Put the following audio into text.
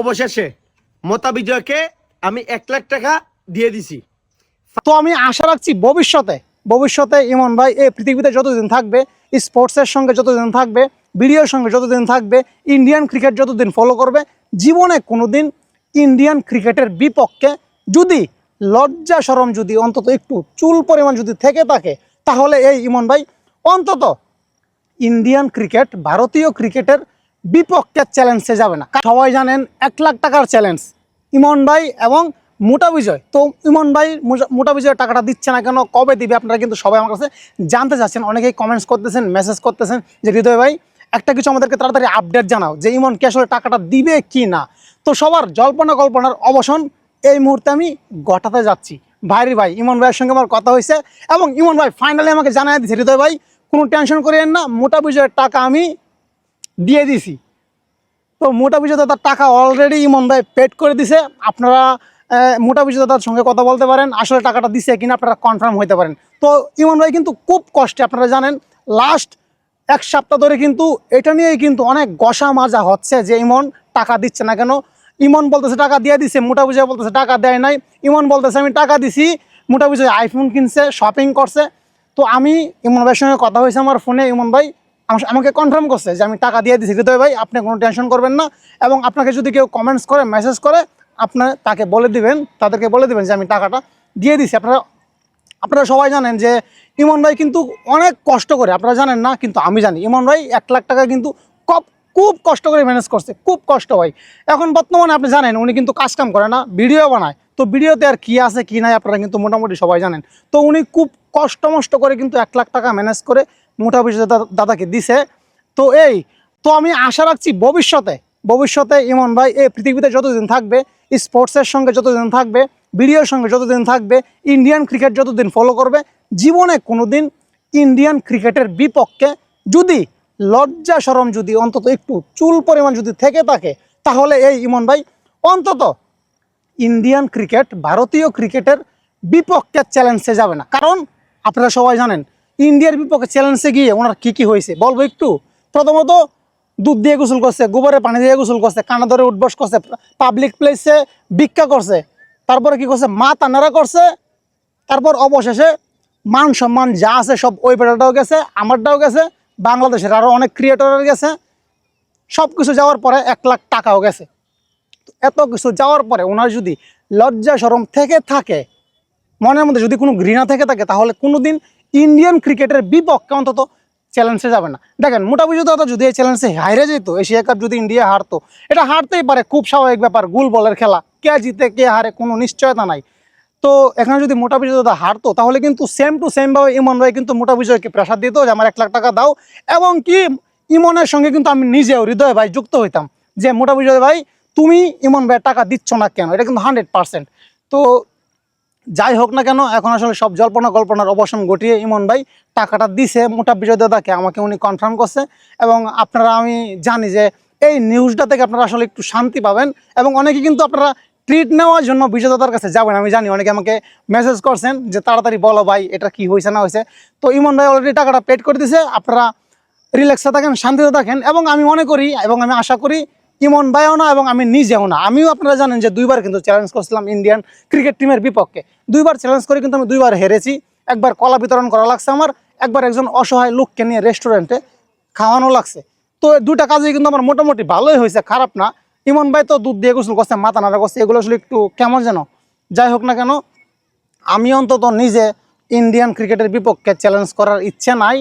অবশেষে মোতা বিজয়কে আমি এক লাখ টাকা দিয়ে দিছি। তো আমি আশা রাখছি ভবিষ্যতে ভবিষ্যতে ইমন ভাই এই পৃথিবীতে যতদিন থাকবে, স্পোর্টসের সঙ্গে যতদিন থাকবে, ভিডিওর সঙ্গে যতদিন থাকবে, ইন্ডিয়ান ক্রিকেট যতদিন ফলো করবে, জীবনে কোনোদিন ইন্ডিয়ান ক্রিকেটের বিপক্ষে যদি লজ্জা সরম যদি অন্তত একটু চুল পরিমাণ যদি থেকে থাকে, তাহলে এই ইমন ভাই অন্তত ইন্ডিয়ান ক্রিকেট, ভারতীয় ক্রিকেটের বিপক্ষে চ্যালেঞ্জে যাবে না। সবাই জানেন এক লাখ টাকার চ্যালেঞ্জ। ইমন ভাই এবং মোটা বিজয়। তো ইমন ভাই মোটা বিজয় টাকাটা দিচ্ছে না কেন? কবে দিবে? আপনারা কিন্তু সবাই আমার কাছে জানতে চাচ্ছেন। অনেকেই কমেন্টস করতেছেন মেসেজ করতেছেন যে, হৃদয় ভাই, একটা কিছু আমাদেরকে তাড়াতাড়ি আপডেট জানাও যে, ইমন কে আসলে টাকাটা দিবে কি না? তো সবার জল্পনা কল্পনার অবসান এই মুহূর্তে আমি ঘটাতে যাচ্ছি। ভাইরি ভাই, ইমন ভাইয়ের সঙ্গে আমার কথা হয়েছে এবং ইমন ভাই ফাইনালি আমাকে জানাই দিচ্ছে হৃদয় ভাই, কোনো টেনশন করিয়েন না। মোটা বিজয়ের টাকা আমি দিয়ে দিছি। তো মোটা বিজয় দাদার টাকা অলরেডি ইমন ভাই পেড করে দিছে। আপনারা মোটা বিজয় দাদার সঙ্গে কথা বলতে পারেন, আসলে টাকাটা দিছে কিনা আপনারা কনফার্ম হইতে পারেন। তো ইমন ভাই কিন্তু খুব কষ্টে, আপনারা জানেন লাস্ট এক সপ্তাহ ধরে কিন্তু এটা নিয়েই কিন্তু অনেক গসা মাজা হচ্ছে যে ইমন টাকা দিচ্ছে না কেন। ইমন বলতেছে টাকা দিয়ে দিছে, মোটা বিজয় বলতেছে টাকা দেয় নাই। ইমন বলতেছে, আমি টাকা দিছি, মোটা বিজয় আইফোন কিনছে শপিং করছে। তো আমি ইমন ভাইয়ের সঙ্গে কথা হয়েছে আমার ফোনে ইমন ভাই আমাকে কনফার্ম করছে যে আমি টাকা দিয়ে দিছি। হৃদয় ভাই, আপনি কোনো টেনশন করবেন না এবং আপনাকে যদি কেউ কমেন্টস করে মেসেজ করে আপনার তাকে বলে দিবেন, তাদেরকে বলে দিবেন যে আমি টাকাটা দিয়ে দিছি। আপনারা আপনারা সবাই জানেন যে ইমন ভাই কিন্তু অনেক কষ্ট করে, আপনারা জানেন না, কিন্তু আমি জানি। ইমন ভাই এক লাখ টাকা কিন্তু কপ খুব কষ্ট করে ম্যানেজ করছে, খুব কষ্ট হয় এখন বর্তমানে আপনি জানেন, উনি কিন্তু কাজ কাম করে না ভিডিও বানায়। তো ভিডিওতে আর কী আছে, কি নাই, আপনারা কিন্তু মোটামুটি সবাই জানেন। তো উনি খুব কষ্ট মষ্ট করে কিন্তু এক লাখ টাকা ম্যানেজ করে মোটামুটি দাদা- দাদাকে দিছে। তো এই, তো আমি আশা রাখছি ভবিষ্যতে ভবিষ্যতে ইমন ভাই এই পৃথিবীতে যতদিন থাকবে, স্পোর্টসের সঙ্গে যতদিন থাকবে, ভিডিওর সঙ্গে যতদিন থাকবে, ইন্ডিয়ান ক্রিকেট যতদিন ফলো করবে, জীবনে কোনোদিন ইন্ডিয়ান ক্রিকেটের বিপক্ষে যদি লজ্জা সরম যদি অন্তত একটু চুল পরিমাণ যদি থেকে থাকে, তাহলে এই ইমন ভাই অন্তত ইন্ডিয়ান ক্রিকেট, ভারতীয় ক্রিকেটের বিপক্ষে চ্যালেঞ্জে যাবে না। কারণ আপনারা সবাই জানেন ইন্ডিয়ার বিপক্ষে চ্যালেঞ্জে গিয়ে ওনার কি কি হয়েছে? বলব একটু? প্রথমত, দুধ দিয়ে গোসল করছে, গোবরে পানি দিয়ে গোসল করছে, কানা ধরে উঠবস করছে পাবলিক প্লেসে ভিক্ষা করছে। তারপরে কি করছে? মা তানারা করছে। তারপর অবশেষে মান সম্মান যা আছে সব ওই বেটাটাও গেছে, আমারটাও গেছে, বাংলাদেশের আরও অনেক ক্রিয়েটরের গেছে। সব কিছু যাওয়ার পরে এক লাখ টাকাও গেছে। এত কিছু যাওয়ার পরে ওনার যদি লজ্জা সরম থেকে থাকে, মনের মধ্যে যদি কোনো ঘৃণা থেকে থাকে, তাহলে কোনোদিন ইন্ডিয়ান ক্রিকেটের বিপক্ষে অন্তত চ্যালেঞ্জে যাবে না। দেখেন, মোটামুটি দাদা, যদি এই চ্যালেঞ্জে হাইরে যেত, এশিয়া কাপ যদি ইন্ডিয়া হারতো, এটা হারতেই পারে, খুব স্বাভাবিক ব্যাপার, গুল বলের খেলা, কে জিতে, কে হারে, কোনো নিশ্চয়তা নাই। তো এখানে যদি মোটা বিজয় দাদা হারতো, তাহলে কিন্তু সেম টু সেম ভাবে ইমন ভাই কিন্তু মোটা বিজয়কে প্রেশার দিত, যে আমার এক লাখ টাকা দাও, এবং কি ইমনের সঙ্গে কিন্তু আমি নিজেও হৃদয় ভাই যুক্ত হইতাম, যে মোটা বিজয় ভাই, তুমি ইমন ভাই টাকা দিচ্ছ না কেন? এটা কিন্তু হান্ড্রেড পার্সেন্ট তো যাই হোক না কেন, এখন আসলে সব জল্পনা কল্পনার অবসান ঘটিয়ে ইমন ভাই টাকাটা দিছে মোটা বিজয় দাদাকে, আমাকে উনি কনফার্ম করছে এবং আপনারা, আমি জানি যে এই নিউজটা থেকে আপনারা আসলে একটু শান্তি পাবেন এবং অনেকে কিন্তু আপনারা ট্রিট নেওয়ার জন্য বিজয় দাদার কাছে যাবেন। আমি জানি অনেকে আমাকে মেসেজ করছেন যে, তাড়াতাড়ি বলো ভাই, এটা কি হয়েছে না হয়েছে? তো ইমন ভাই অলরেডি টাকাটা পেড করে দিছে। আপনারা রিল্যাক্সে থাকেন, শান্তিতে থাকেন এবং আমি মনে করি এবং আমি আশা করি ইমন ভাইও না এবং আমি নিজেও না। আমিও আপনারা জানেন যে দুইবার কিন্তু চ্যালেঞ্জ করছিলাম ইন্ডিয়ান ক্রিকেট টিমের বিপক্ষে। দুইবার চ্যালেঞ্জ করে কিন্তু আমি দুইবার হেরেছি। একবার কলা বিতরণ করা লাগছে আমার, একবার একজন অসহায় লোককে নিয়ে রেস্টুরেন্টে খাওয়ানো লাগছে। তো দুটা কাজে কিন্তু আমার মোটামুটি ভালোই হয়েছে, খারাপ না। ইমন ভাই তো দুধ দিয়ে গোসল করছে, মাথা নাড়া করছে, এগুলো আসলে একটু কেমন যেন। যাই হোক না কেন, আমি অন্তত নিজে ইন্ডিয়ান ক্রিকেটের বিপক্ষে চ্যালেঞ্জ করার ইচ্ছে নাই।